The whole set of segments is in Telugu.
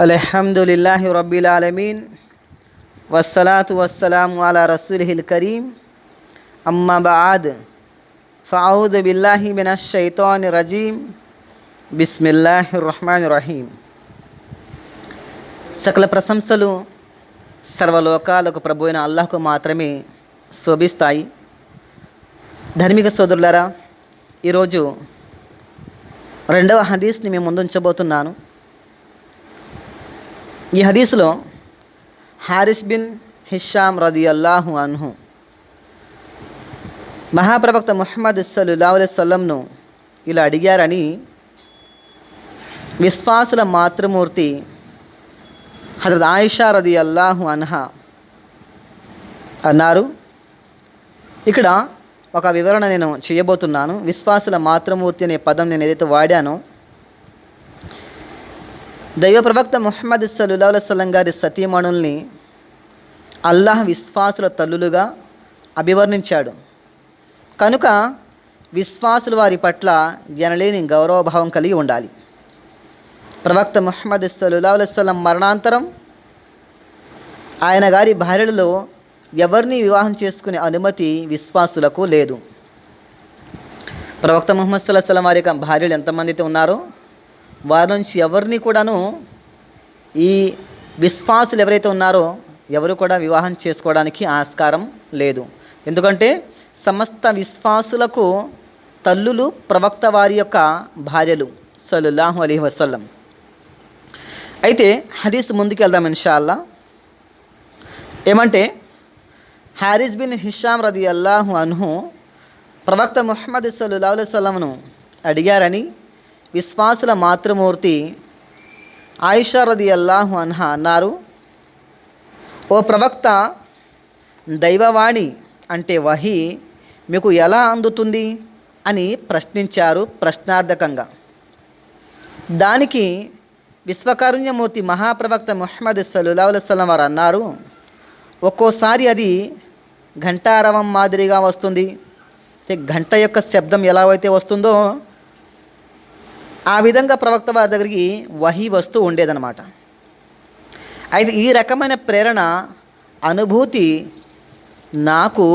అల్హమ్దుల్లాహి రబ్బిల్ ఆలమీన్ వస్సలాతు వస్సలాం అలా రసూల్హిల్ కరీం అమ్మా బాద్ ఫౌద్ బిల్లాహి మిన షైతాన్ రజీం బిస్మిల్లాహి రహమాన్ రహీం సకల ప్రశంసలు సర్వలోకాలకు ప్రభు అయిన అల్లాహకు మాత్రమే శోభిస్తాయి. ధర్మిక సోదరులారా ఈరోజు రెండవ హదీస్ని మేము ముందుంచబోతున్నాను. ఈ హదీస్లో హారిస్ బిన్ హిషామ్ రది అల్లాహు అన్హు. మహాప్రవక్త ముహమ్మద్ సల్లుల్లా సల్లంను ఇలా అడిగారని విశ్వాసుల మాతృమూర్తి హజరత్ ఆయిషా రది అల్లాహు అన్హా అన్నారు. ఇక్కడ ఒక వివరణ నేను చేయబోతున్నాను. విశ్వాసుల మాతృమూర్తి అనే పదం నేను ఏదైతే వాడానో దైవ ప్రవక్త ముహమ్మద్ సల్లుల్లా గారి సతీమణుల్ని అల్లాహ్ విశ్వాసుల తల్లులుగా అభివర్ణించాడు. కనుక విశ్వాసులు వారి పట్ల ఎనలేని గౌరవభావం కలిగి ఉండాలి. ప్రవక్త ముహమ్మద్ సల్లుల్లా మరణాంతరం ఆయన గారి భార్యలలో ఎవరిని వివాహం చేసుకునే అనుమతి విశ్వాసులకు లేదు. ప్రవక్త ముహమ్మద్ సల్లాహం వారి యొక్క భార్యలు ఎంతమంది అయితే ఉన్నారో వారి నుంచి ఎవరిని కూడాను ఈ విశ్వాసులు ఎవరైతే ఉన్నారో ఎవరు కూడా వివాహం చేసుకోవడానికి ఆస్కారం లేదు. ఎందుకంటే సమస్త విశ్వాసులకు తల్లులు ప్రవక్త వారి యొక్క భార్యలు సల్లుల్లాహు అలీ వసల్లం. అయితే హదీస్ ముందుకు వెళ్దాం ఇన్షాల్లా ఏమంటే హారిస్ బిన్ హిషామ్ రది అల్లాహు అన్హు ప్రవక్త ముహమ్మద్ సల్లుల్లా సల్లంను అడిగారని విశ్వాసుల మాతృమూర్తి ఆయిషారది అల్లాహు అన్హా అన్నారు. ఓ ప్రవక్త దైవవాణి అంటే వహి మీకు ఎలా అందుతుంది? అని ప్రశ్నించారు ప్రశ్నార్థకంగా. దానికి విశ్వకారుణ్యమూర్తి మహాప్రవక్త ముహమ్మద్ సల్లుల్లా వారు అన్నారు ఒక్కోసారి అది ఘంటారవం మాదిరిగా వస్తుంది. గంట యొక్క శబ్దం ఎలా అయితే వస్తుందో ఆ విధంగా ప్రవక్త వారి దగ్గరికి వహి వస్తూ ఉండేదన్నమాట. అయితే ఈ రకమైన ప్రేరణ అనుభూతి నాకు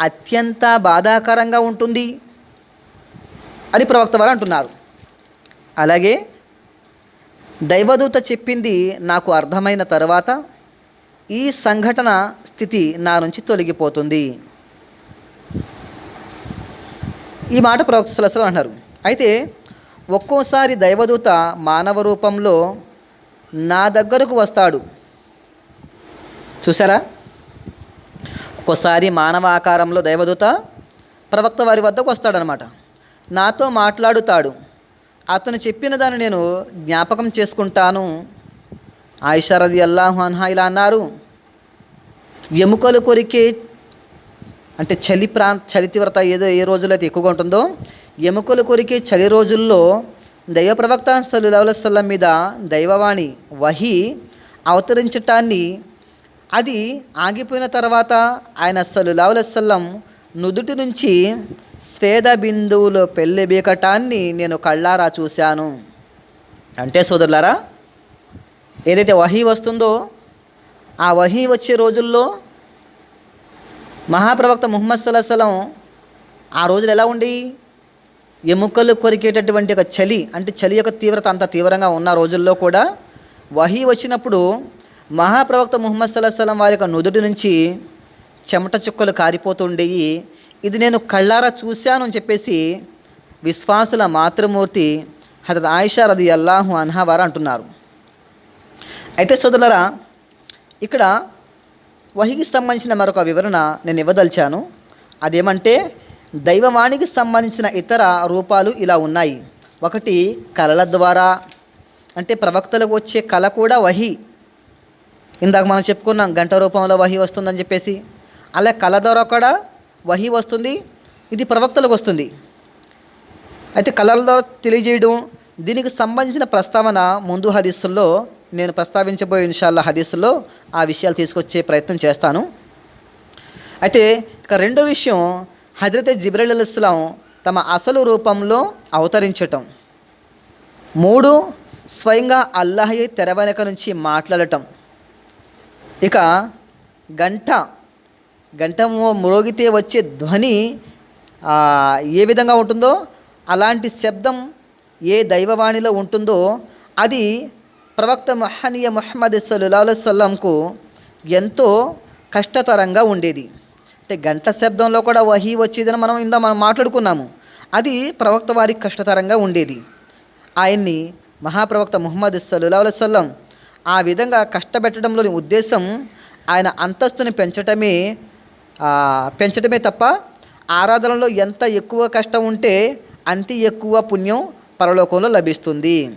అత్యంత బాధాకరంగా ఉంటుంది అని ప్రవక్త వారు అంటున్నారు. అలాగే దైవదూత చెప్పింది నాకు అర్థమైన తర్వాత ఈ సంఘటన స్థితి నా నుంచి తొలగిపోతుంది. ఈ మాట ప్రవక్త సలసలు అంటారు అయితే ఒక్కోసారి దైవదూత మానవ రూపంలో నా దగ్గరకు వస్తాడు. చూసారా ఒక్కోసారి మానవ ఆకారంలో దైవదూత ప్రవక్త వారి వద్దకు వస్తాడనమాట. నాతో మాట్లాడుతాడు. అతను చెప్పిన దాన్ని నేను జ్ఞాపకం చేసుకుంటాను. ఆయిషారది అల్లాహు అన్హా ఇలా అన్నారు. ఎముకలు కొరికే అంటే చలి ప్రాంత చలి తీవ్రత ఏదో ఏ రోజుల్లో అయితే ఎక్కువగా ఉంటుందో ఎముకలు కొరికే చలి రోజుల్లో దైవ ప్రవక్త సల్లుల్లాహుసల్లం మీద దైవవాణి వహి అవతరించటాన్ని అది ఆగిపోయిన తర్వాత ఆయన సల్లుల్లాహుసల్లం నుదుటి నుంచి స్వేద బిందువులో పెళ్ళిబీకటాన్ని నేను కళ్ళారా చూశాను. అంటే సోదరులారా ఏదైతే వహి వస్తుందో ఆ వహి వచ్చే రోజుల్లో మహాప్రవక్త ముహమ్మద్ సల్లాహం ఆ రోజులు ఎలా ఉండి? ఎముకలు కొరికేటటువంటి ఒక చలి అంటే చలి యొక్క తీవ్రత అంత తీవ్రంగా ఉన్న రోజుల్లో కూడా వహీ వచ్చినప్పుడు మహాప్రవక్త ముహమ్మద్ సల్లాహం వారి యొక్క నుదుటి నుంచి చెమట చుక్కలు కారిపోతుండేవి ఇది నేను కళ్ళారా చూశాను అని చెప్పేసి విశ్వాసుల మాతృమూర్తి హజరత్ ఆయిషా రది అల్లాహు అన్హా వారు అంటున్నారు. అయితే సోదరులరా ఇక్కడ వహికి సంబంధించిన మరొక వివరణ నేను ఇవ్వదలిచాను. అదేమంటే దైవవాణికి సంబంధించిన ఇతర రూపాలు ఇలా ఉన్నాయి. ఒకటి కళల ద్వారా. అంటే ప్రవక్తలకు వచ్చే కళ కూడా వహి. ఇందాక మనం చెప్పుకున్నాం గంట రూపంలో వహి వస్తుందని చెప్పేసి. అలా కళ ద్వారా కూడా వహి వస్తుంది ఇది ప్రవక్తలకు వస్తుంది. అయితే కళల ద్వారా తెలియజేయడం దీనికి సంబంధించిన ప్రస్తావన ముందు హదీసుల్లో నేను ప్రస్తావించబోయే ఇన్షాల్లా హదీసుల్లో ఆ విషయాలు తీసుకొచ్చే ప్రయత్నం చేస్తాను. అయితే ఇక రెండో విషయం హజరత్ జిబ్రల్ ఇస్లాం తమ అసలు రూపంలో అవతరించటం. మూడు స్వయంగా అల్లాహి తెరవెనక నుంచి మాట్లాడటం. ఇక గంట గంట మ్రోగితే వచ్చే ధ్వని ఏ విధంగా ఉంటుందో అలాంటి శబ్దం ఏ దైవవాణిలో ఉంటుందో అది ప్రవక్త మహనీయ ముహమ్మద్ సల్లాహుసల్లంకు ఎంతో కష్టతరంగా ఉండేది. అంటే గంట శబ్దంలో కూడా వహీ వచ్చేదని మనం ఇందా మనం మాట్లాడుకున్నాము. అది ప్రవక్త వారికి కష్టతరంగా ఉండేది. ఆయన్ని మహాప్రవక్త ముహమ్మద్ సల్లాహుసల్లం ఆ విధంగా కష్టపెట్టడంలోని ఉద్దేశం ఆయన అంతస్తుని పెంచటమే పెంచడమే తప్ప ఆరాధనలో ఎంత ఎక్కువ కష్టం ఉంటే అంత ఎక్కువ పుణ్యం పరలోకంలో లభిస్తుంది.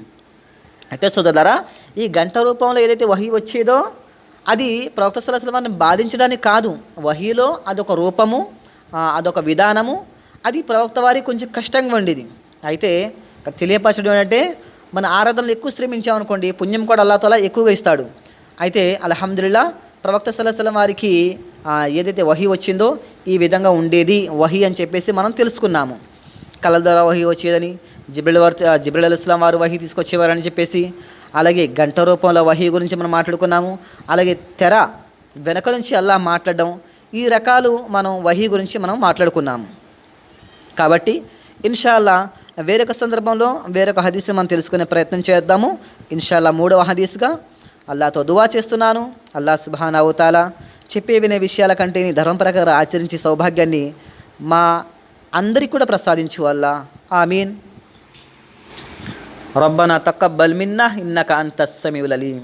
అయితే సోదరులారా ఈ గంట రూపంలో ఏదైతే వహి వచ్చేదో అది ప్రవక్త సలసలమాన్ని బాధించడానికి కాదు. వహీలో అదొక రూపము అదొక విధానము అది ప్రవక్త వారికి కొంచెం కష్టంగా ఉండేది. అయితే ఇక్కడ తెలియపరచడం ఏంటంటే మన ఆరాధనలు ఎక్కువ శ్రమించామనుకోండి పుణ్యం కూడా అల్లాతోలా ఎక్కువగా ఇస్తాడు. అయితే అలహమ్దుల్లా ప్రవక్త సలసలం వారికి ఏదైతే వహి వచ్చిందో ఈ విధంగా ఉండేది. వహి అని చెప్పేసి మనం తెలుసుకున్నాము. కళ్ళ ద్వారా వహి వచ్చేదని జిబ్రిల్ వారు జిబ్రిల్ అల్ ఇస్లాం వారు వహి తీసుకొచ్చేవారని చెప్పేసి అలాగే గంట రూపంలో వహి గురించి మనం మాట్లాడుకున్నాము. అలాగే తెర వెనక నుంచి అల్లా మాట్లాడడం ఈ రకాలు మనం వహి గురించి మనం మాట్లాడుకున్నాము. కాబట్టి ఇన్షాల్లా వేరొక సందర్భంలో వేరొక హదీస్ని మనం తెలుసుకునే ప్రయత్నం చేద్దాము. ఇన్షాల్లా మూడవ హదీస్గా అల్లాతో దువా చేస్తున్నాను. అల్లా సుబాన్ అవుతాలా చెప్పే వినే విషయాల కంటే ధర్మం ప్రకారం ఆచరించి సౌభాగ్యాన్ని మా అందరికి కూడా ప్రసాదించు అల్లా. ఆమీన్. రబ్బనా తక్కబ్బల్ మిన్నా ఇన్నక అంత సమీవులలీం